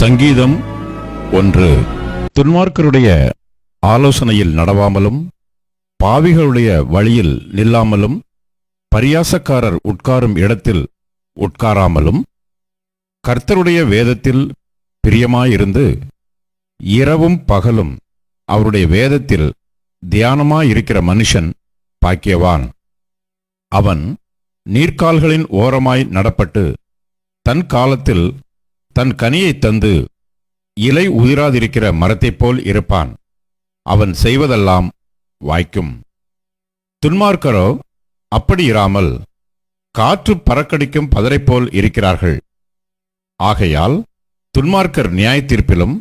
சங்கீதம் ஒன்று. துன்மார்க்கருடைய ஆலோசனையில் நடவாமலும் பாவிகளுடைய வழியில் நில்லாமலும் பரியாசக்காரர் உட்காரும் இடத்தில் உட்காராமலும் கர்த்தருடைய வேதத்தில் பிரியமாயிருந்து இரவும் பகலும் அவருடைய வேதத்தில் தியானமாயிருக்கிற மனுஷன் பாக்கியவான். அவன் நீர்க்கால்களின் ஓரமாய் நடப்பட்டு தன் காலத்தில் தன் கனியைத் தந்து இலை உதிராதிருக்கிற மரத்தைப் போல் இருப்பான். அவன் செய்வதெல்லாம் வாய்க்கும். துன்மார்க்கரோ அப்படி இராமல் காற்று பறக்கடிக்கும் பதரைப் போல் இருக்கிறார்கள். ஆகையால் துன்மார்க்கர் நியாயத்தீர்ப்பிலும்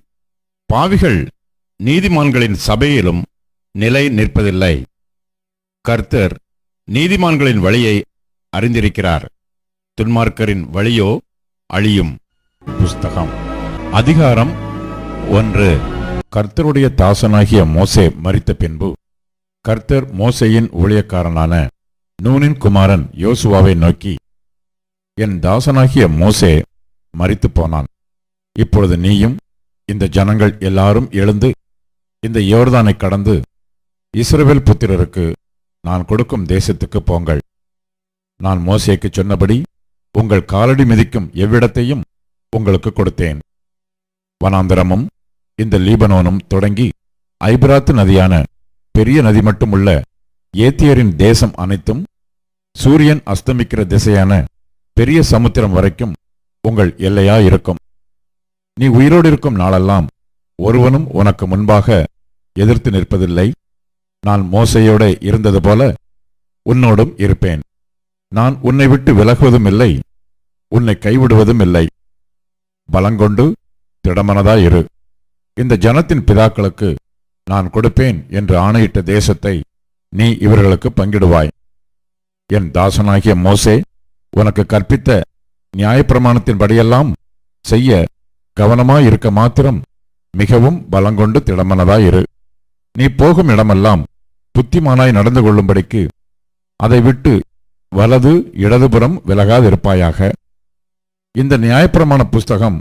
பாவிகள் நீதிமான்களின் சபையிலும் நிலை நிற்பதில்லை. கர்த்தர் நீதிமான்களின் வழியை அறிந்திருக்கிறார். துன்மார்க்கரின் வழியோ அழியும். புஸ்தகம். அதிகாரம் ஒன்று. கர்த்தருடைய தாசனாகிய மோசே மறித்த பின்பு கர்த்தர் மோசையின் ஊழியக்காரனான நூனின் குமாரன் யோசுவாவை நோக்கி என் தாசனாகிய மோசே மறித்து போனான். இப்பொழுது நீயும் இந்த ஜனங்கள் எல்லாரும் எழுந்து இந்த யோர்தானை கடந்து இஸ்ரவேல் புத்திரருக்கு நான் கொடுக்கும் தேசத்துக்கு போங்கள். நான் மோசேக்கு சொன்னபடி உங்கள் காலடி மிதிக்கும் எவ்விடத்தையும் உங்களுக்கு கொடுத்தேன். வனாந்தரமும் இந்த லீபனோனும் தொடங்கி ஐபிராத்து நதியான பெரிய நதி மட்டும் உள்ள ஏத்தியரின் தேசம் அனைத்தும் சூரியன் அஸ்தமிக்கிற திசையான பெரிய சமுத்திரம் வரைக்கும் உங்கள் எல்லையா இருக்கும் நீ உயிரோடு இருக்கும் நாளெல்லாம் ஒருவனும் உனக்கு முன்பாக எதிர்த்து நிற்பதில்லை. நான் மோசையோட இருந்தது போல உன்னோடும் இருப்பேன். நான் உன்னை விட்டு விலகுவதும் இல்லை உன்னை கைவிடுவதும் இல்லை. பலங்கொண்டு திடமனதாயிரு இந்த ஜனத்தின் பிதாக்களுக்கு நான் கொடுப்பேன் என்று ஆணையிட்ட தேசத்தை நீ இவர்களுக்கு பங்கிடுவாய். என் தாசனாகிய மோசே உனக்கு கற்பித்த நியாயப்பிரமாணத்தின்படியெல்லாம் செய்ய கவனமாயிருக்க மாத்திரம் மிகவும் பலங்கொண்டு திடமனதாயிரு நீ போகும் இடமெல்லாம் புத்திமானாய் நடந்து கொள்ளும்படிக்கு அதை விட்டு வலது இடதுபுறம் விலகாதிருப்பாயாக. இந்த நியாயப்பிரமாண புஸ்தகம்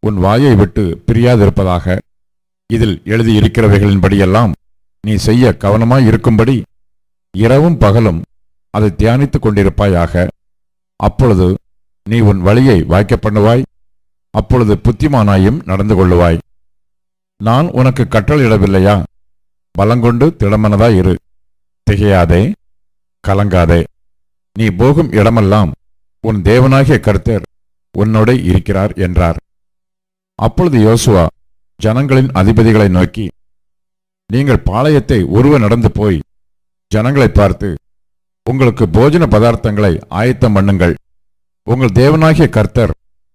உன் வாயை விட்டு பிரியாதிருப்பதாக இதில் எழுதியிருக்கிறவைகளின்படியெல்லாம் நீ செய்ய கவனமாய் இருக்கும்படி இரவும் பகலும் அதை தியானித்துக் கொண்டிருப்பாயாக. அப்பொழுது நீ உன் வழியை வாய்க்க பண்ணுவாய் அப்பொழுது புத்திமானாயும் நடந்து கொள்ளுவாய். நான் உனக்கு கட்டளையிடவில்லையா? பலங்கொண்டு திடமனதாய் இரு. திகையாதே கலங்காதே. நீ போகும் இடமெல்லாம் உன் தேவனாகிய கருத்தர் உன்னோட இருக்கிறார் என்றார். அப்பொழுது யோசுவா ஜனங்களின் அதிபதிகளை நோக்கி நீங்கள் பாளையத்தை உருவ நடந்து போய் ஜனங்களை பார்த்து உங்களுக்கு போஜன பதார்த்தங்களை ஆயத்தம் பண்ணுங்கள். உங்கள் தேவனாகிய கர்த்தர்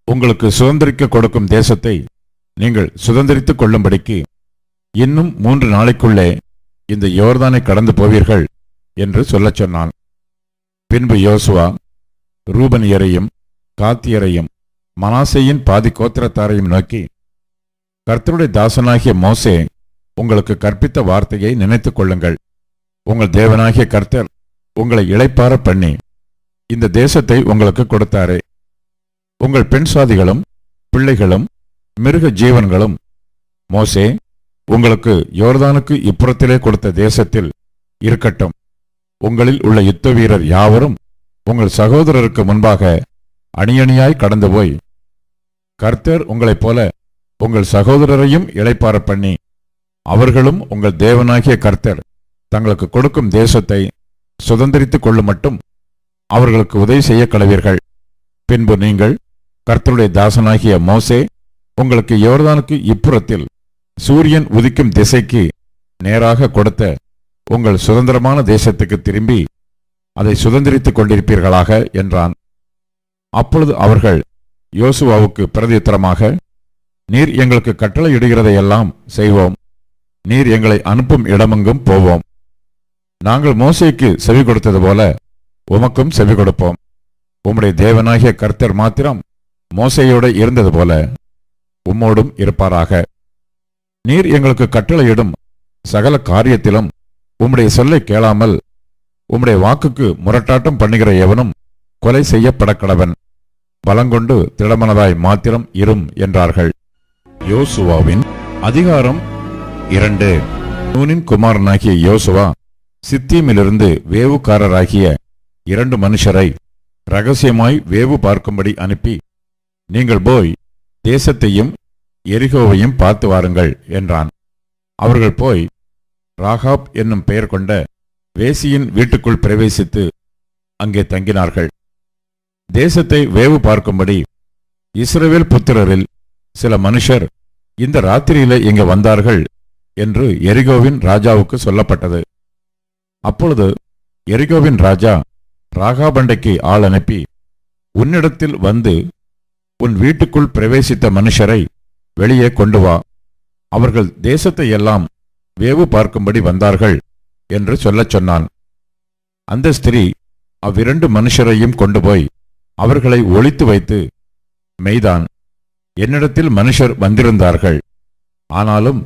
உங்களுக்கு சுதந்திரிக்க கொடுக்கும் தேசத்தை நீங்கள் சுதந்திரித்துக் கொள்ளும்படிக்கு இன்னும் மூன்று நாளைக்குள்ளே இந்த யோர்தானை கடந்து போவீர்கள் என்று சொல்லச் சொன்னான். பின்பு யோசுவா ரூபனியரையும் காத்தியரையும் மனாசையின் பாதி கோத்திரத்தாரையும் நோக்கி கர்த்தருடைய தாசனாகிய மோசே உங்களுக்கு கற்பித்த வார்த்தையை நினைத்துக் கொள்ளுங்கள். உங்கள் தேவனாகிய கர்த்தர் உங்களை இழைப்பார பண்ணி இந்த தேசத்தை உங்களுக்கு கொடுத்தாரே. உங்கள் பெண் சாதிகளும் பிள்ளைகளும் மிருக ஜீவன்களும் மோசே உங்களுக்கு யோர்தானுக்கு இப்புறத்திலே கொடுத்த தேசத்தில் இருக்கட்டும். உங்களில் உள்ள யுத்த வீரர் யாவரும் உங்கள் சகோதரருக்கு முன்பாக அணியணியாய் கடந்து போய் கர்த்தர் உங்களைப் போல உங்கள் சகோதரரையும் இழைப்பார பண்ணி அவர்களும் உங்கள் தேவனாகிய கர்த்தர் தங்களுக்கு கொடுக்கும் தேசத்தை சுதந்திரித்துக் கொள்ளும் மட்டும் அவர்களுக்கு உதவி செய்ய கலவீர்கள் பின்பு நீங்கள் கர்த்தருடைய தாசனாகிய மோசே உங்களுக்கு யோர்தானுக்கு இப்புறத்தில் சூரியன் உதிக்கும் திசைக்கு நேராக கொடுத்த உங்கள் சுதந்திரமான தேசத்துக்கு திரும்பி அதை சுதந்திரித்துக் கொண்டிருப்பீர்களாக என்றான். அப்பொழுது அவர்கள் யோசுவாவுக்கு பிரதியுத்தரமாக நீர் எங்களுக்கு கட்டளையிடுகிறதையெல்லாம் செய்வோம். நீர் எங்களை அனுப்பும் இடமெங்கும் போவோம். நாங்கள் மோசைக்கு செவி கொடுத்தது போல உமக்கும் செவி கொடுப்போம். உம்முடைய தேவனாகிய கர்த்தர் மாத்திரம் மோசையோடு இருந்தது போல உம்மோடும் இருப்பாராக. நீர் எங்களுக்கு கட்டளையிடும் சகல காரியத்திலும் உம்முடைய சொல்லை கேளாமல் உம்முடைய வாக்குக்கு முரட்டாட்டம் பண்ணுகிற எவனும் கொலை செய்யப்படக்கடவன். பலங்கொண்டு திடமனதாய் மாத்திரம் இரும் என்றார்கள். யோசுவாவின் அதிகாரம் இரண்டு. நூனின் குமாரனாகிய யோசுவா சித்தீமிலிருந்து வேவுக்காரராகிய இரண்டு மனுஷரை ரகசியமாய் வேவு பார்க்கும்படி அனுப்பி நீங்கள் போய் தேசத்தையும் எரிகோவையும் பார்த்து வாருங்கள் என்றான். அவர்கள் போய் ராகாப் என்னும் பெயர் கொண்ட வேசியின் வீட்டுக்குள் பிரவேசித்து அங்கே தங்கினார்கள். தேசத்தை வேவு பார்க்கும்படி இஸ்ரவேல் புத்திரரில் சில மனுஷர் இந்த ராத்திரியிலே இங்க வந்தார்கள் என்று எரிகோவின் ராஜாவுக்கு சொல்லப்பட்டது. அப்பொழுது எரிகோவின் ராஜா ராகாபண்டைக்கு ஆள் அனுப்பி உன்னிடத்தில் வந்து உன் வீட்டுக்குள் பிரவேசித்த மனுஷரை வெளியே கொண்டு வா. அவர்கள் தேசத்தை எல்லாம் வேவு பார்க்கும்படி வந்தார்கள் என்று சொல்லச் சொன்னான். அந்த ஸ்திரீ அவ்விரண்டு மனுஷரையும் கொண்டு போய் அவர்களை ஒழித்து வைத்து மெய்தான் என்னிடத்தில் மனுஷர் வந்திருந்தார்கள். ஆனாலும்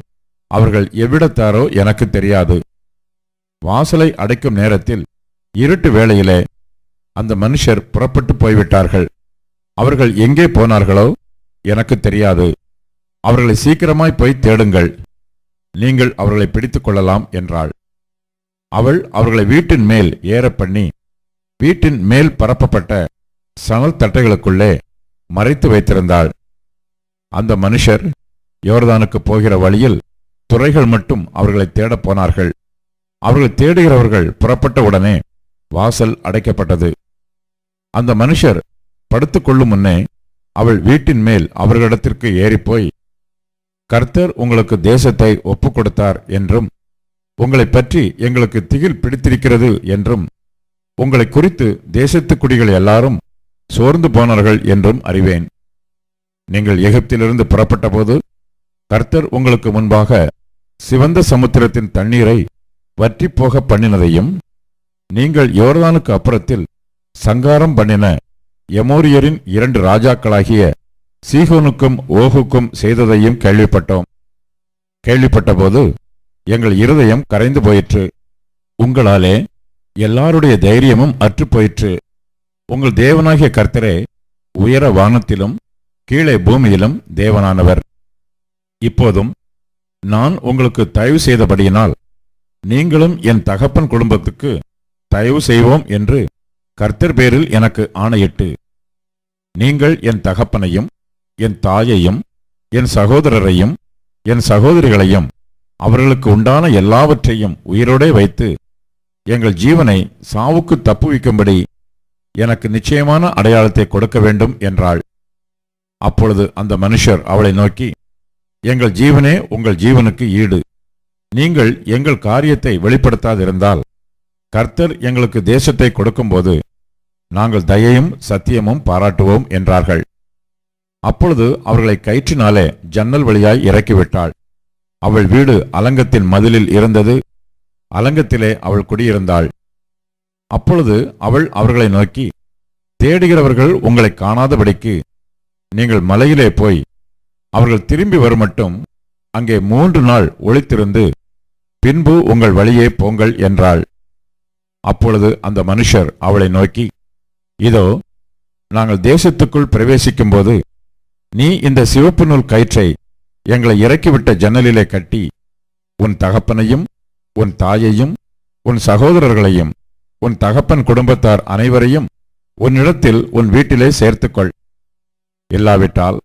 அவர்கள் எவ்விடத்தாரோ எனக்கு தெரியாது. வாசலை அடைக்கும் நேரத்தில் இருட்டு வேளையிலே அந்த மனுஷர் புறப்பட்டு போய்விட்டார்கள். அவர்கள் எங்கே போனார்களோ எனக்கு தெரியாது. அவர்களை சீக்கிரமாய் போய் தேடுங்கள். நீங்கள் அவர்களை பிடித்துக் கொள்ளலாம் என்றாள். அவள் அவர்களை வீட்டின் மேல் ஏற பண்ணி வீட்டின் மேல் பரப்பப்பட்ட சணல் தட்டைகளுக்குள்ளே மறைத்து வைத்திருந்தாள். அந்த மனுஷர் யோர்தானுக்கு போகிற வழியில் துறைகள் மட்டும் அவர்களை தேடப் போனார்கள். அவர்கள் தேடுகிறவர்கள் புறப்பட்ட உடனே வாசல் அடைக்கப்பட்டது. அந்த மனுஷர் படுத்துக்கொள்ளும் முன்னே அவள் வீட்டின் மேல் அவர்களிடத்திற்கு ஏறிப்போய் கர்த்தர் உங்களுக்கு தேசத்தை ஒப்புக் கொடுத்தார் என்றும் உங்களைப் பற்றி எங்களுக்கு திகில் பிடித்திருக்கிறது என்றும் உங்களை குறித்து தேசத்து குடிகள் எல்லாரும் சோர்ந்து போனார்கள் என்றும் அறிவேன். நீங்கள் எகிப்திலிருந்து புறப்பட்டபோது கர்த்தர் உங்களுக்கு முன்பாக சிவந்த சமுத்திரத்தின் தண்ணீரை வற்றிப் போக பண்ணினதையும் நீங்கள் யோர்தானுக்கு அப்புறத்தில் சங்காரம் பண்ணின எமோரியரின் இரண்டு ராஜாக்களாகிய சீகோனுக்கும் ஓகுக்கும் செய்ததையும் கேள்விப்பட்டோம். கேள்விப்பட்டபோது எங்கள் இருதயம் கரைந்து போயிற்று. உங்களாலே எல்லாருடைய தைரியமும் அற்றுப் போயிற்று. உங்கள் தேவனாகிய கர்த்தரே உயர வானத்திலும் கீழே பூமியிலும் தேவனானவர். இப்போதும் நான் உங்களுக்கு தயவு செய்தபடியினால் நீங்களும் என் தகப்பன் குடும்பத்துக்கு தயவு செய்வோம் என்று கர்த்தர் பேரில் எனக்கு ஆணையிட்டு நீங்கள் என் தகப்பனையும் என் தாயையும் என் சகோதரரையும் என் சகோதரிகளையும் அவர்களுக்கு உண்டான எல்லாவற்றையும் உயிரோடே வைத்து எங்கள் ஜீவனை சாவுக்கு தப்புவிக்கும்படி எனக்கு நிச்சயமான அடையாளத்தை கொடுக்க வேண்டும் என்றாள். அப்பொழுது அந்த மனுஷர் அவளை நோக்கி எங்கள் ஜீவனே உங்கள் ஜீவனுக்கு ஈடு. நீங்கள் எங்கள் காரியத்தை வெளிப்படுத்தாதிருந்தால் கர்த்தர் எங்களுக்கு தேசத்தை கொடுக்கும்போது நாங்கள் தயையும் சத்தியமும் பாராட்டுவோம் என்றார்கள். அப்பொழுது அவர்களை கயிற்றினாலே ஜன்னல் வழியாய் இறக்கிவிட்டாள். அவள் வீடு அலங்கத்தின் மதிலில் இருந்தது அலங்கத்திலே அவள் குடியிருந்தாள். அப்பொழுது அவள் அவர்களை நோக்கி தேடுகிறவர்கள் உங்களை காணாதபடிக்கு நீங்கள் மலையிலே போய் அவர்கள் திரும்பி வருமட்டும் அங்கே மூன்று நாள் ஒளித்திருந்து பின்பு உங்கள் வழியே போங்கள் என்றாள். அப்பொழுது அந்த மனுஷர் அவளை நோக்கி இதோ நாங்கள் தேசத்துக்குள் பிரவேசிக்கும்போது நீ இந்த சிவப்பு நூல் கயிற்றை எங்களை இறக்கிவிட்ட ஜன்னலிலே கட்டி உன் தகப்பனையும் உன் தாயையும் உன் சகோதரர்களையும் உன் தகப்பன் குடும்பத்தார் அனைவரையும் உன்னிடத்தில் உன் வீட்டிலே சேர்த்துக்கொள். இல்லாவிட்டால்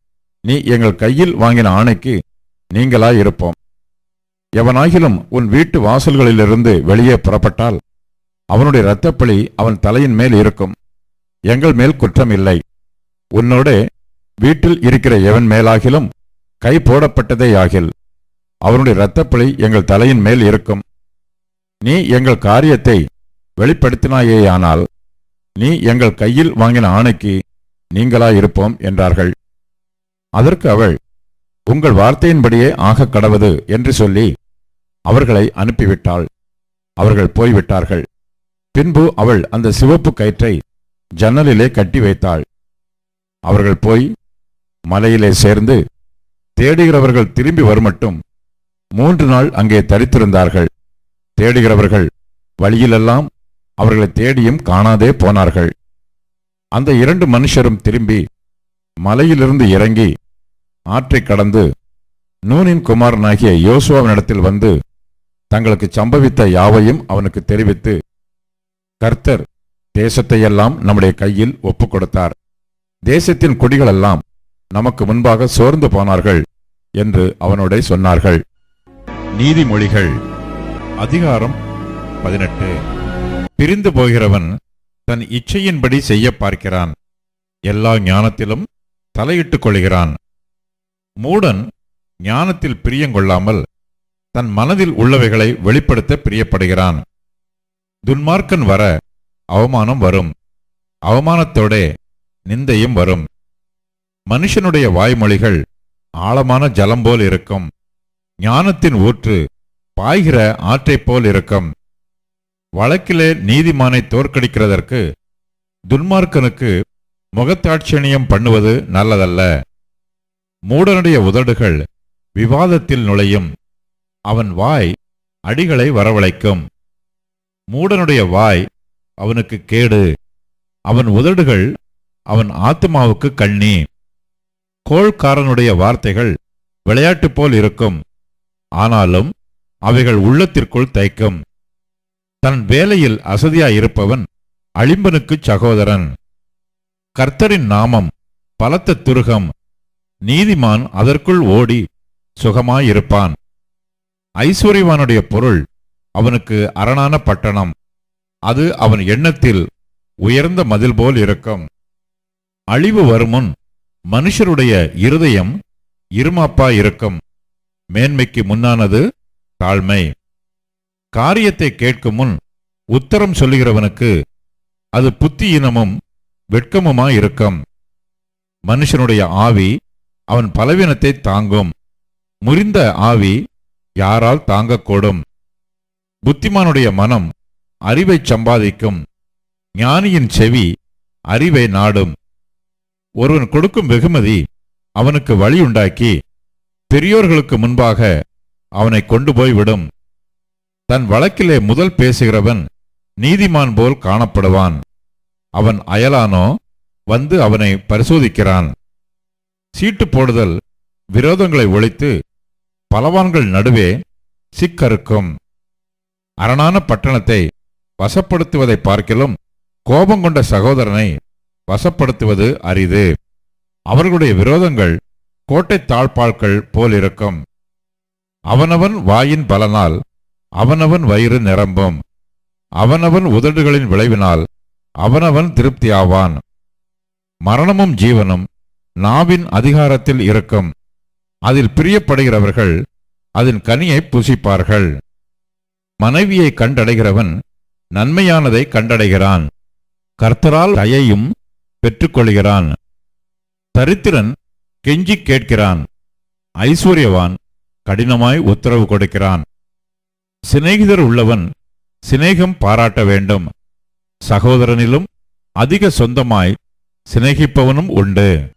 நீ எங்கள் கையில் வாங்கின ஆணைக்கு நீங்களாய் இருப்போம். எவனாகிலும் உன் வீட்டு வாசல்களிலிருந்து வெளியே புறப்பட்டால் அவனுடைய இரத்தப்பழி அவன் தலையின் மேல் இருக்கும். எங்கள் மேல் குற்றம் இல்லை. உன்னோடே வீட்டில் இருக்கிற எவன் மேலாகிலும் கை போடப்பட்டதே ஆகில் அவனுடைய இரத்தப்பழி எங்கள் தலையின் மேல் இருக்கும். நீ எங்கள் காரியத்தை வெளிப்படுத்தினாயேயானால் நீ எங்கள் கையில் வாங்கின ஆணைக்கு நீங்களாயிருப்போம் என்றார்கள். அதற்கு அவள் உங்கள் வார்த்தையின்படியே ஆகக் கடவது என்று சொல்லி அவர்களை அனுப்பிவிட்டாள். அவர்கள் போய்விட்டார்கள். பின்பு அவள் அந்த சிவப்பு கயிற்றை ஜன்னலிலே கட்டி வைத்தாள். அவர்கள் போய் மலையிலே சேர்ந்து தேடுகிறவர்கள் திரும்பி வருமட்டும் மூன்று நாள் அங்கே தரித்திருந்தார்கள். தேடுகிறவர்கள் வழியிலெல்லாம் அவர்களை தேடியும் காணாதே போனார்கள். அந்த இரண்டு மனுஷரும் திரும்பி மலையிலிருந்து இறங்கி ஆற்றைக் கடந்து நூனின் குமாரனாகிய யோசுவாவினிடத்தில் வந்து தங்களுக்கு சம்பவித்த யாவையும் அவனுக்கு தெரிவித்து கர்த்தர் தேசத்தையெல்லாம் நம்முடைய கையில் ஒப்புக் கொடுத்தார் தேசத்தின் குடிகளெல்லாம் நமக்கு முன்பாக சோர்ந்து போனார்கள் என்று அவனோட சொன்னார்கள். நீதிமொழிகள் அதிகாரம் பதினெட்டு. பிரிந்து போகிறவன் தன் இச்சையின்படி செய்ய பார்க்கிறான். எல்லா ஞானத்திலும் தலையிட்டுக் கொள்கிறான். மூடன் ஞானத்தில் பிரியங்கொள்ளாமல் தன் மனதில் உள்ளவைகளை வெளிப்படுத்த பிரியப்படுகிறான். துன்மார்க்கன் வர அவமானம் வரும். அவமானத்தோடே நிந்தையும் வரும். மனுஷனுடைய வாய்மொழிகள் ஆழமான ஜலம் போல் இருக்கும். ஞானத்தின் ஊற்று பாய்கிற ஆற்றைப் போல் இருக்கும். வழக்கிலே நீதிமானை தோற்கடிக்கிறதற்கு துன்மார்க்கனுக்கு முகத்தாட்சணியம் பண்ணுவது நல்லதல்ல. மூடனுடைய உதடுகள் விவாதத்தில் நுழையும். அவன் வாய் அடிகளை வரவழைக்கும். மூடனுடைய வாய் அவனுக்கு கேடு. அவன் உதடுகள் அவன் ஆத்மாவுக்கு கண்ணி. கோள்காரனுடைய வார்த்தைகள் விளையாட்டு போல் இருக்கும். ஆனாலும் அவைகள் உள்ளத்திற்குள் தைக்கும். தன் வேலையில் அசதியாயிருப்பவன் அழிம்பனுக்குச் சகோதரன். கர்த்தரின் நாமம் பலத்த துருகம் நீதிமான் அதற்குள் ஓடி சுகமாயிருப்பான். ஐஸ்வர்யவானுடைய பொருள் அவனுக்கு அரணான பட்டணம். அது அவன் எண்ணத்தில் உயர்ந்த மதில் போல் இருக்கும். அழிவு வருமுன் மனுஷருடைய இருதயம் இருமாப்பா இருக்கும் மேன்மைக்கு முன்னானது தாழ்மை. காரியத்தை கேட்கும் முன் உத்தரம் சொல்லுகிறவனுக்கு அது புத்தியினமும் வெட்கமுமாயிருக்கும் மனுஷனுடைய ஆவி அவன் பலவீனத்தை தாங்கும். முறிந்த ஆவி யாரால் தாங்கக்கூடும்? புத்திமானுடைய மனம் அறிவைச் சம்பாதிக்கும். ஞானியின் செவி அறிவை நாடும். ஒருவன் கொடுக்கும் வெகுமதி அவனுக்கு வழியுண்டாக்கி பெரியோர்களுக்கு முன்பாக அவனை கொண்டு போய் விடும் தன் வழக்கிலே முதல் பேசுகிறவன் நீதிமான் போல் காணப்படுவான். அவன் அயலானோ வந்து அவனை பரிசோதிக்கிறான். சீட்டு போடுதல் விரோதங்களை ஒழித்து பலவான்கள் நடுவே சிக்கறுக்கும். அரணான பட்டணத்தை வசப்படுத்துவதை பார்க்கிலும் கோபங்கொண்ட சகோதரனை வசப்படுத்துவது அரிது. அவர்களுடைய விரோதங்கள் கோட்டை தாழ்பாள்கள் போலிருக்கும். அவனவன் வாயின் பலனால் அவனவன் வயிறு நிரம்பும். அவனவன் உதடுகளின் விளைவினால் அவனவன் திருப்தியாவான். மரணமும் ஜீவனும் நாவின் அதிகாரத்தில் இருக்கும். அதில் பிரியப்படுகிறவர்கள் அதன் கனியை புசிப்பார்கள். மனைவியை கண்டடைகிறவன் நன்மையானதை கண்டடைகிறான். கர்த்தரால் தயையும் பெற்றுக்கொள்கிறான். தரித்திரன் கெஞ்சிக் கேட்கிறான். ஐஸ்வர்யவான் கடினமாய் உத்தரவு கொடுக்கிறான். சிநேகிதர் உள்ளவன் சிநேகம் பாராட்ட வேண்டும். சகோதரனிலும் அதிக சொந்தமாய் சிநேகிப்பவனும் உண்டு.